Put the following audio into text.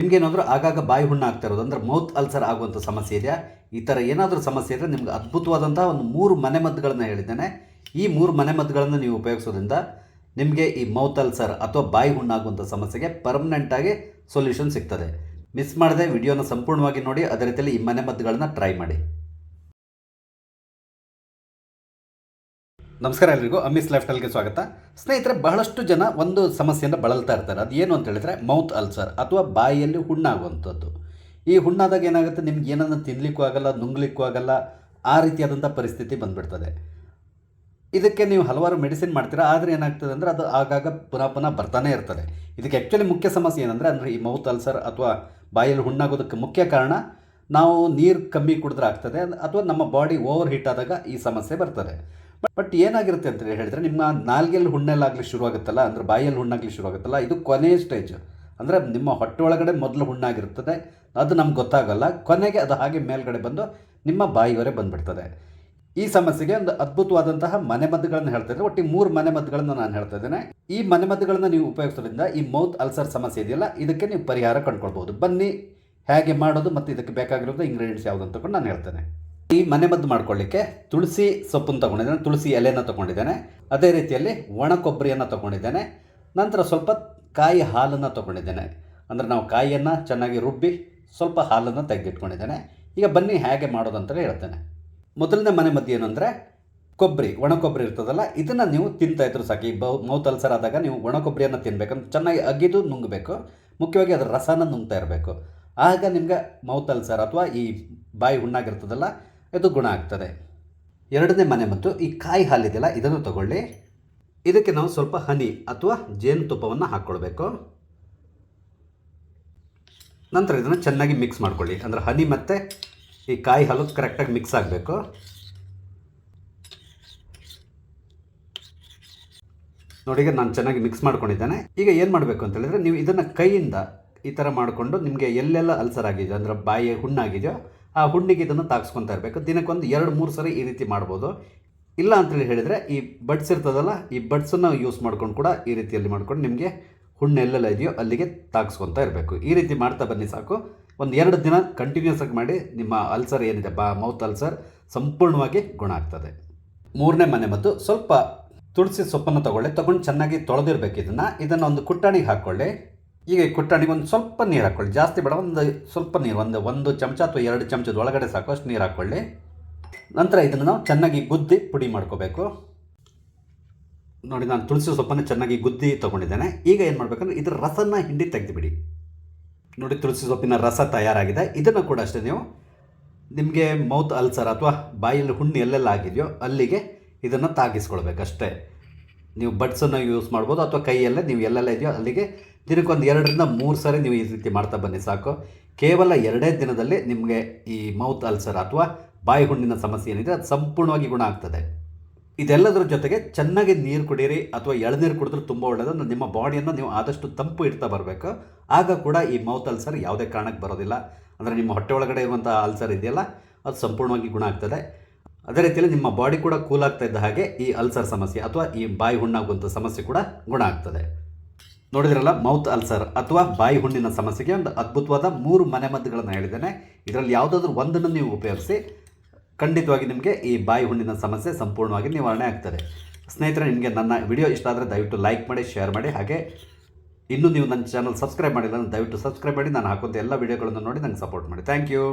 ನಿಮ್ಗೇನಾದರೂ ಆಗಾಗ ಬಾಯಿ ಹುಣ್ಣು ಆಗ್ತಾ ಇರೋದು, ಅಂದರೆ ಮೌತ್ ಅಲ್ಸರ್ ಆಗುವಂಥ ಸಮಸ್ಯೆ ಇದೆಯಾ? ಈ ಥರ ಏನಾದರೂ ಸಮಸ್ಯೆ ಇದ್ದರೆ ನಿಮ್ಗೆ ಅದ್ಭುತವಾದಂಥ ಒಂದು ಮೂರು ಮನೆಮದ್ದುಗಳನ್ನು ಹೇಳಿದ್ದೇನೆ. ಈ ಮೂರು ಮನೆಮದ್ದುಗಳನ್ನು ನೀವು ಉಪಯೋಗಿಸೋದ್ರಿಂದ ನಿಮಗೆ ಈ ಮೌತ್ ಅಲ್ಸರ್ ಅಥವಾ ಬಾಯಿ ಹುಣ್ಣಾಗುವಂಥ ಸಮಸ್ಯೆಗೆ ಪರ್ಮನೆಂಟಾಗಿ ಸೊಲ್ಯೂಷನ್ ಸಿಗ್ತದೆ. ಮಿಸ್ ಮಾಡದೆ, ವಿಡಿಯೋನ ಸಂಪೂರ್ಣವಾಗಿ ನೋಡಿ, ಅದೇ ರೀತಿಯಲ್ಲಿ ಈ ಮನೆಮದ್ದುಗಳನ್ನು ಟ್ರೈ ಮಾಡಿ. ನಮಸ್ಕಾರ ಎಲ್ರಿಗೂ. ಅಮಿಸ್ ಲೈಫ್ ಸ್ಟೈಲ್ಗೆ ಸ್ವಾಗತ. ಸ್ನೇಹಿತರೆ, ಬಹಳಷ್ಟು ಜನ ಒಂದು ಸಮಸ್ಯೆಯನ್ನು ಬಳಲ್ತಾ ಇರ್ತಾರೆ. ಅದು ಏನು ಅಂತ ಹೇಳಿದ್ರೆ ಮೌತ್ ಅಲ್ಸರ್ ಅಥವಾ ಬಾಯಿಯಲ್ಲಿ ಹುಣ್ಣಾಗುವಂಥದ್ದು. ಈ ಹುಣ್ಣಾದಾಗ ಏನಾಗುತ್ತೆ? ನಿಮ್ಗೆ ಏನನ್ನು ತಿನ್ನಲಿಕ್ಕೂ ಆಗಲ್ಲ, ನುಂಗ್ಲಿಕ್ಕೂ ಆಗಲ್ಲ, ಆ ರೀತಿಯಾದಂಥ ಪರಿಸ್ಥಿತಿ ಬಂದ್ಬಿಡ್ತದೆ. ಇದಕ್ಕೆ ನೀವು ಹಲವಾರು ಮೆಡಿಸಿನ್ ಮಾಡ್ತೀರಾ. ಆದರೆ ಏನಾಗ್ತದೆ ಅಂದರೆ ಅದು ಆಗಾಗ ಪುನಃ ಪುನಃ ಬರ್ತಾನೆ ಇರ್ತದೆ. ಇದಕ್ಕೆ ಆ್ಯಕ್ಚುಲಿ ಮುಖ್ಯ ಸಮಸ್ಯೆ ಏನಂದರೆ, ಅಂದರೆ ಈ ಮೌತ್ ಅಲ್ಸರ್ ಅಥವಾ ಬಾಯಲ್ಲಿ ಹುಣ್ಣಾಗೋದಕ್ಕೆ ಮುಖ್ಯ ಕಾರಣ ನಾವು ನೀರು ಕಮ್ಮಿ ಕುಡಿದ್ರೆ ಆಗ್ತದೆ, ಅಥವಾ ನಮ್ಮ ಬಾಡಿ ಓವರ್ ಹೀಟ್ ಆದಾಗ ಈ ಸಮಸ್ಯೆ ಬರ್ತದೆ. ಬಟ್ ಏನಾಗಿರುತ್ತೆ ಅಂತ ಹೇಳಿದ್ರೆ, ನಿಮ್ಮ ನಾಲ್ಗೆಯಲ್ಲಿ ಹುಣ್ಣೆಲ್ಲಾಗಲಿ ಶುರುವಾಗುತ್ತಲ್ಲ, ಅಂದರೆ ಬಾಯಲ್ಲಿ ಹುಣ್ಣಾಗಲಿ ಶುರುವಾಗುತ್ತಲ್ಲ, ಇದು ಕೊನೆಯ ಸ್ಟೇಜ್ ಅಂದರೆ ನಿಮ್ಮ ಹೊಟ್ಟೆ ಒಳಗಡೆ ಮೊದಲು ಹುಣ್ಣಾಗಿರ್ತದೆ, ಅದು ನಮ್ಗೆ ಗೊತ್ತಾಗಲ್ಲ, ಕೊನೆಗೆ ಅದು ಹಾಗೆ ಮೇಲ್ಗಡೆ ಬಂದು ನಿಮ್ಮ ಬಾಯಿವರೆ ಬಂದುಬಿಡ್ತದೆ. ಈ ಸಮಸ್ಯೆಗೆ ಒಂದು ಅದ್ಭುತವಾದಂತಹ ಮನೆಮದ್ದುಗಳನ್ನು ಹೇಳ್ತಾ ಇದ್ದೆ ಒಟ್ಟಿಗೆ ಮೂರು ಮನೆಮದ್ದುಗಳನ್ನು ನಾನು ಹೇಳ್ತಾ ಇದ್ದೇನೆ. ಈ ಮನೆಮದ್ದುಗಳನ್ನು ನೀವು ಉಪಯೋಗಿಸೋದ್ರಿಂದ ಈ ಮೌತ್ ಅಲ್ಸರ್ ಸಮಸ್ಯೆ ಇದೆಯಲ್ಲ, ಇದಕ್ಕೆ ನೀವು ಪರಿಹಾರ ಕಂಡುಕೊಳ್ಬೋದು. ಬನ್ನಿ, ಹೇಗೆ ಮಾಡೋದು ಮತ್ತು ಇದಕ್ಕೆ ಬೇಕಾಗಿರೋದು ಇಂಗ್ರೀಡಿಯೆಂಟ್ಸ್ ಯಾವುದು ಅಂತ ನಾನು ಹೇಳ್ತೇನೆ. ಈ ಮನೆಮದ್ದು ಮಾಡ್ಕೊಳ್ಳಿಕ್ಕೆ ತುಳಸಿ ಸೊಪ್ಪನ್ನು ತೊಗೊಂಡಿದ್ದೇನೆ, ತುಳಸಿ ಎಲೆಯನ್ನು ತೊಗೊಂಡಿದ್ದೇನೆ. ಅದೇ ರೀತಿಯಲ್ಲಿ ಒಣ ಕೊಬ್ಬರಿಯನ್ನು ತೊಗೊಂಡಿದ್ದೇನೆ. ನಂತರ ಸ್ವಲ್ಪ ಕಾಯಿ ಹಾಲನ್ನು ತೊಗೊಂಡಿದ್ದೇನೆ. ಅಂದರೆ ನಾವು ಕಾಯಿಯನ್ನು ಚೆನ್ನಾಗಿ ರುಬ್ಬಿ ಸ್ವಲ್ಪ ಹಾಲನ್ನು ತೆಗೆದಿಟ್ಕೊಂಡಿದ್ದೇನೆ. ಈಗ ಬನ್ನಿ ಹೇಗೆ ಮಾಡೋದು ಹೇಳ್ತೇನೆ. ಮೊದಲನೇ ಮನೆ ಮದ್ದು ಏನು ಅಂದರೆ ಕೊಬ್ಬರಿ, ಒಣ ಕೊಬ್ಬರಿ ಇರ್ತದಲ್ಲ, ಇದನ್ನು ನೀವು ತಿಂತಾ ಇದ್ರು ಸಾಕು. ಈ ಬೌ ಮೌತ್ ಅಲ್ಸರ್ ಆದಾಗ ನೀವು ಒಣ ಕೊಬ್ಬರಿಯನ್ನು ತಿನ್ನಬೇಕು ಚೆನ್ನಾಗಿ ಅಗಿದು ನುಂಗಬೇಕು. ಮುಖ್ಯವಾಗಿ ಅದರ ರಸನ ನುಂಗ್ತಾ ಇರಬೇಕು. ಆಗ ನಿಮ್ಗೆ ಮೌತ್ ಅಲ್ಸರ್ ಅಥವಾ ಈ ಬಾಯಿ ಹುಣ್ಣಾಗಿರ್ತದಲ್ಲ ಇದು ಗುಣ ಆಗ್ತದೆ. ಎರಡನೇ ಮನೆ ಮತ್ತು ಈ ಕಾಯಿ ಹಾಲಿದೆಯಲ್ಲ, ಇದನ್ನು ತಗೊಳ್ಳಿ. ಇದಕ್ಕೆ ನಾವು ಸ್ವಲ್ಪ ಹನಿ ಅಥವಾ ಜೇನುತುಪ್ಪವನ್ನು ಹಾಕ್ಕೊಳ್ಬೇಕು. ನಂತರ ಇದನ್ನು ಚೆನ್ನಾಗಿ ಮಿಕ್ಸ್ ಮಾಡ್ಕೊಳ್ಳಿ. ಅಂದರೆ ಹನಿ ಮತ್ತು ಈ ಕಾಯಿ ಹಾಲು ಕರೆಕ್ಟಾಗಿ ಮಿಕ್ಸ್ ಆಗಬೇಕು. ನೋಡಿ, ಈಗ ನಾನು ಚೆನ್ನಾಗಿ ಮಿಕ್ಸ್ ಮಾಡ್ಕೊಂಡಿದ್ದೇನೆ. ಈಗ ಏನು ಮಾಡಬೇಕು ಅಂತ ಹೇಳಿದ್ರೆ, ನೀವು ಇದನ್ನು ಕೈಯಿಂದ ಈ ಥರ ಮಾಡಿಕೊಂಡು ನಿಮಗೆ ಎಲ್ಲೆಲ್ಲ ಅಲ್ಸರ್ ಆಗಿದೆಯೋ, ಅಂದರೆ ಬಾಯಿ ಹುಣ್ಣಾಗಿದೆಯೋ ಆ ಹುಣ್ಣಿಗೆ ಇದನ್ನು ತಾಗಿಸ್ಕೊತಾ ಇರಬೇಕು. ದಿನಕ್ಕೊಂದು ಎರಡು, ಮೂರು ಸರಿ ಈ ರೀತಿ ಮಾಡ್ಬೋದು. ಇಲ್ಲ ಅಂತೇಳಿ ಹೇಳಿದರೆ ಈ ಬಡ್ಸ್ ಇರ್ತದಲ್ಲ, ಈ ಬಡ್ಸನ್ನು ಯೂಸ್ ಮಾಡ್ಕೊಂಡು ಕೂಡ ಈ ರೀತಿಯಲ್ಲಿ ಮಾಡ್ಕೊಂಡು ನಿಮಗೆ ಹುಣ್ಣು ಎಲ್ಲೆಲ್ಲ ಇದೆಯೋ ಅಲ್ಲಿಗೆ ತಾಗಿಸ್ಕೊತಾ ಇರಬೇಕು. ಈ ರೀತಿ ಮಾಡ್ತಾ ಬನ್ನಿ ಸಾಕು. ಒಂದು ಎರಡು ದಿನ ಕಂಟಿನ್ಯೂಸ್ ಆಗಿ ಮಾಡಿ ನಿಮ್ಮ ಅಲ್ಸರ್ ಏನಿದೆ, ಬಾ, ಮೌತ್ ಅಲ್ಸರ್ ಸಂಪೂರ್ಣವಾಗಿ ಗುಣ ಆಗ್ತದೆ. ಮೂರನೇ ಮನೆ ಮತ್ತು ಸ್ವಲ್ಪ ತುಳಸಿ ಸೊಪ್ಪನ್ನು ತಗೊಳ್ಳಿ. ತಗೊಂಡು ಚೆನ್ನಾಗಿ ತೊಳೆದಿರ್ಬೇಕು ಇದನ್ನು. ಇದನ್ನು ಒಂದು ಕುಟ್ಟಾಣಿಗೆ ಹಾಕ್ಕೊಳ್ಳಿ ಈಗ ಕುಟ್ಟಾಣಿಗೆ ಒಂದು ಸ್ವಲ್ಪ ನೀರು ಹಾಕ್ಕೊಳ್ಳಿ ಜಾಸ್ತಿ ಬೇಡ, ಒಂದು ಸ್ವಲ್ಪ ನೀರು, ಒಂದು ಒಂದು ಚಮಚ ಅಥವಾ ಎರಡು ಚಮಚದ ಒಳಗಡೆ ಸಾಕಷ್ಟು ನೀರು ಹಾಕ್ಕೊಳ್ಳಿ ನಂತರ ಇದನ್ನು ನಾವು ಚೆನ್ನಾಗಿ ಗುದ್ದಿ ಪುಡಿ ಮಾಡ್ಕೋಬೇಕು. ನೋಡಿ, ನಾನು ತುಳಸಿ ಸೊಪ್ಪನ್ನು ಚೆನ್ನಾಗಿ ಗುದ್ದಿ ತೊಗೊಂಡಿದ್ದೇನೆ. ಈಗ ಏನು ಮಾಡಬೇಕಂದ್ರೆ, ಇದರ ರಸನ ಹಿಂಡಿ ತೆಗೆದುಬಿಡಿ. ನೋಡಿ, ತುಳಸಿ ಸೊಪ್ಪಿನ ರಸ ತಯಾರಾಗಿದೆ. ಇದನ್ನು ಕೂಡ ಅಷ್ಟೇ ನೀವು ನಿಮಗೆ ಮೌತ್ ಅಲ್ಸರ್ ಅಥವಾ ಬಾಯಲ್ಲಿ ಹುಣ್ಣು ಎಲ್ಲೆಲ್ಲ ಆಗಿದೆಯೋ, ಅಲ್ಲಿಗೆ ಇದನ್ನು ತಾಗಿಸ್ಕೊಳ್ಬೇಕಷ್ಟೇ. ನೀವು ಬಡ್ಸನ್ನು ಯೂಸ್ ಮಾಡ್ಬೋದು ಅಥವಾ ಕೈಯಲ್ಲೇ, ನೀವು ಎಲ್ಲೆಲ್ಲ ಇದೆಯೋ, ಅಲ್ಲಿಗೆ ದಿನಕ್ಕೊಂದು ಎರಡರಿಂದ ಮೂರು ಸಾರಿ ನೀವು ಈ ರೀತಿ ಮಾಡ್ತಾ ಬನ್ನಿ ಸಾಕು. ಕೇವಲ ಎರಡೇ ದಿನದಲ್ಲಿ ನಿಮಗೆ ಈ ಮೌತ್ ಅಲ್ಸರ್ ಅಥವಾ ಬಾಯಿ ಹುಣ್ಣಿನ ಸಮಸ್ಯೆ ಏನಿದೆ ಅದು ಸಂಪೂರ್ಣವಾಗಿ ಗುಣ ಆಗ್ತದೆ. ಇದೆಲ್ಲದರ ಜೊತೆಗೆ ಚೆನ್ನಾಗಿ ನೀರು ಕುಡೀರಿ ಅಥವಾ ಎಳನೀರು ಕುಡಿದ್ರೆ ತುಂಬ ಒಳ್ಳೆಯದು ನಿಮ್ಮ ಬಾಡಿಯನ್ನು ನೀವು ಆದಷ್ಟು ತಂಪು ಇಡ್ತಾ ಬರಬೇಕು. ಆಗ ಕೂಡ ಈ ಮೌತ್ ಅಲ್ಸರ್ ಯಾವುದೇ ಕಾರಣಕ್ಕೆ ಬರೋದಿಲ್ಲ. ಅಂದರೆ ನಿಮ್ಮ ಹೊಟ್ಟೆ ಒಳಗಡೆ ಇರುವಂಥ ಅಲ್ಸರ್ ಇದೆಯಲ್ಲ, ಅದು ಸಂಪೂರ್ಣವಾಗಿ ಗುಣ ಆಗ್ತದೆ. ಅದೇ ರೀತಿಯಲ್ಲಿ ನಿಮ್ಮ ಬಾಡಿ ಕೂಡ ಕೂಲ್ ಆಗ್ತಾ ಇದ್ದ ಹಾಗೆ ಈ ಅಲ್ಸರ್ ಸಮಸ್ಯೆ ಅಥವಾ ಈ ಬಾಯಿ ಹುಣ್ಣಾಗುವಂಥ ಸಮಸ್ಯೆ ಕೂಡ ಗುಣ ಆಗ್ತದೆ. ನೋಡಿದ್ರಲ್ಲ, ಮೌತ್ ಅಲ್ಸರ್ ಅಥವಾ ಬಾಯಿ ಹುಣ್ಣಿನ ಸಮಸ್ಯೆಗೆ ಒಂದು ಅದ್ಭುತವಾದ ಮೂರು ಮನೆಮದ್ದುಗಳನ್ನು ಹೇಳಿದ್ದೇನೆ. ಇದರಲ್ಲಿ ಯಾವುದಾದ್ರೂ ಒಂದನ್ನು ನೀವು ಉಪಯೋಗಿಸಿ, ಖಂಡಿತವಾಗಿ ನಿಮಗೆ ಈ ಬಾಯಿ ಹುಣ್ಣಿನ ಸಮಸ್ಯೆ ಸಂಪೂರ್ಣವಾಗಿ ನಿವಾರಣೆ ಆಗ್ತದೆ. ಸ್ನೇಹಿತರೆ, ನಿಮಗೆ ನನ್ನ ವಿಡಿಯೋ ಇಷ್ಟ ಆದರೆ ದಯವಿಟ್ಟು ಲೈಕ್ ಮಾಡಿ, ಶೇರ್ ಮಾಡಿ. ಹಾಗೆ ಇನ್ನೂ ನೀವು ನನ್ನ ಚಾನಲ್ ಸಬ್ಸ್ಕ್ರೈಬ್ ಮಾಡಿಲ್ಲ ದಯವಿಟ್ಟು ಸಬ್ಸ್ಕ್ರೈಬ್ ಮಾಡಿ. ನಾನು ಹಾಕುವಂಥ ಎಲ್ಲ ವಿಡಿಯೋಗಳನ್ನು ನೋಡಿ ನನಗೆ ಸಪೋರ್ಟ್ ಮಾಡಿ. Thank you.